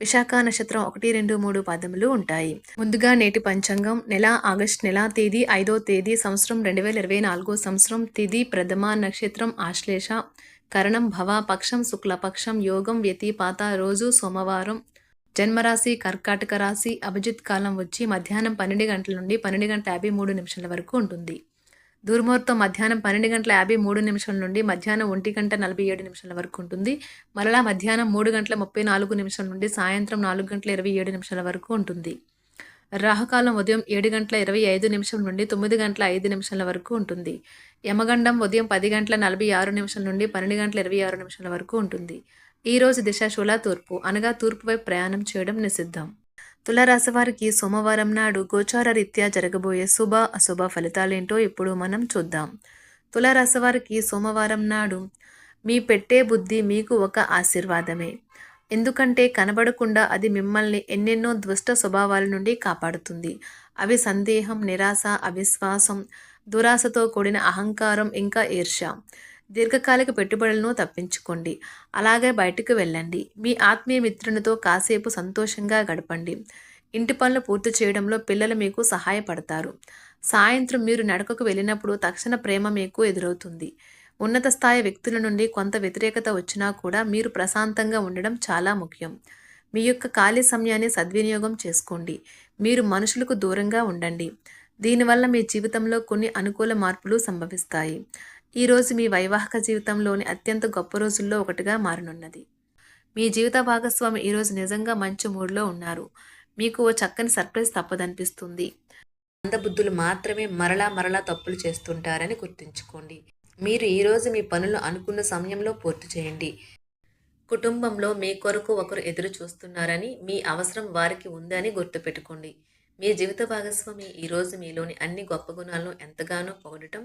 విశాఖ నక్షత్రం ఒకటి రెండు మూడు పాదములు ఉంటాయి. ముందుగా నేటి పంచాంగం నెల ఆగస్ట్ నెల తేదీ ఐదో తేదీ సంవత్సరం రెండు వేల ఇరవై నాలుగో సంవత్సరం తిది ప్రథమ నక్షత్రం ఆశ్లేష కరణం భవ పక్షం శుక్లపక్షం యోగం వ్యతిపాత రోజు సోమవారం జన్మరాశి కర్కాటక రాశి అభిజిత్ కాలం వచ్చి మధ్యాహ్నం పన్నెండు గంటల నుండి పన్నెండు గంటల యాభై మూడు నిమిషాల వరకు ఉంటుంది. దుర్ముహూర్తం మధ్యాహ్నం పన్నెండు గంటల యాభై మూడు నిమిషాల నుండి మధ్యాహ్నం ఒంటి గంట నలభై ఏడు నిమిషాల వరకు ఉంటుంది. మరలా మధ్యాహ్నం మూడు గంటల ముప్పై నాలుగు నిమిషాల నుండి సాయంత్రం నాలుగు గంటల ఇరవై ఏడు నిమిషాల వరకు ఉంటుంది. రాహుకాలం ఉదయం ఏడు గంటల ఇరవై ఐదు నిమిషం నుండి తొమ్మిది గంటల ఐదు నిమిషాల వరకు ఉంటుంది. యమగండం ఉదయం పది గంటల నలభై ఆరు నిమిషాల నుండి పన్నెండు గంటల ఇరవై ఆరు నిమిషాల వరకు ఉంటుంది. ఈ రోజు దిశ తూర్పు అనగా తూర్పు వైపు ప్రయాణం చేయడం నిషిద్ధం. తులారాశి వారికి సోమవారం నాడు గోచార రీత్యా జరగబోయే శుభ అశుభ ఫలితాలేంటో ఇప్పుడు మనం చూద్దాం. తులారాశి వారికి సోమవారం నాడు మీ పెట్టే బుద్ధి మీకు ఒక ఆశీర్వాదమే. ఎందుకంటే కనబడకుండా అది మిమ్మల్ని ఎన్నెన్నో దుష్ట స్వభావాల నుండి కాపాడుతుంది. అవి సందేహం నిరాశ అవిశ్వాసం దురాశతో కూడిన అహంకారం ఇంకా ఈర్ష్య. దీర్ఘకాలిక పెట్టుబడులను తప్పించుకోండి. అలాగే బయటకు వెళ్ళండి. మీ ఆత్మీయ మిత్రునితో కాసేపు సంతోషంగా గడపండి. ఇంటి పనులు పూర్తి చేయడంలో పిల్లలు మీకు సహాయపడతారు. సాయంత్రం మీరు నడకకు వెళ్ళినప్పుడు తక్షణ ప్రేమ మీకు ఎదురవుతుంది. ఉన్నత స్థాయి వ్యక్తుల నుండి కొంత వ్యతిరేకత వచ్చినా కూడా మీరు ప్రశాంతంగా ఉండడం చాలా ముఖ్యం. మీ యొక్క ఖాళీ సమయాన్ని సద్వినియోగం చేసుకోండి. మీరు మనుషులకు దూరంగా ఉండండి. దీనివల్ల మీ జీవితంలో కొన్ని అనుకూల మార్పులు సంభవిస్తాయి. ఈరోజు మీ వైవాహిక జీవితంలోని అత్యంత గొప్ప రోజుల్లో ఒకటిగా మారనున్నది. మీ జీవిత భాగస్వామి ఈరోజు నిజంగా మంచి మూడ్లో ఉన్నారు. మీకు ఓ చక్కని సర్ప్రైజ్ తప్పదనిపిస్తుంది. అందబుద్ధులు మాత్రమే మరలా మరలా తప్పులు చేస్తుంటారని గుర్తుంచుకోండి. మీరు ఈరోజు మీ పనులు అనుకున్న సమయంలో పూర్తి చేయండి. కుటుంబంలో మీ కొరకు ఒకరు ఎదురు చూస్తున్నారని మీ అవసరం వారికి ఉందని గుర్తుపెట్టుకోండి. మీ జీవిత భాగస్వామి ఈరోజు మీలోని అన్ని గొప్ప గుణాలను ఎంతగానో పొగడటం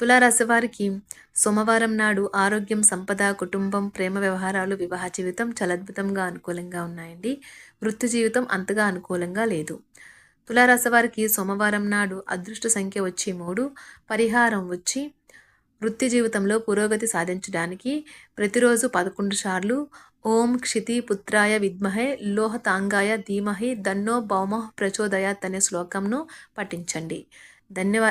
తులారాశి వారికి సోమవారం నాడు ఆరోగ్యం సంపద కుటుంబం ప్రేమ వ్యవహారాలు వివాహ జీవితం చాలా అద్భుతంగా అనుకూలంగా ఉన్నాయండి. వృత్తి జీవితం అంతగా అనుకూలంగా లేదు. తులారాశి వారికి సోమవారం నాడు అదృష్ట సంఖ్య వచ్చి మూడు పరిహారం వచ్చి వృత్తి జీవితంలో పురోగతి సాధించడానికి ప్రతిరోజు పదకొండు సార్లు ఓం క్షితి పుత్రాయ విద్మహే లోహతాంగాయ ధీమహి దన్నో భౌమ ప్రచోదయాత్ అనే శ్లోకంను పఠించండి. ధన్యవా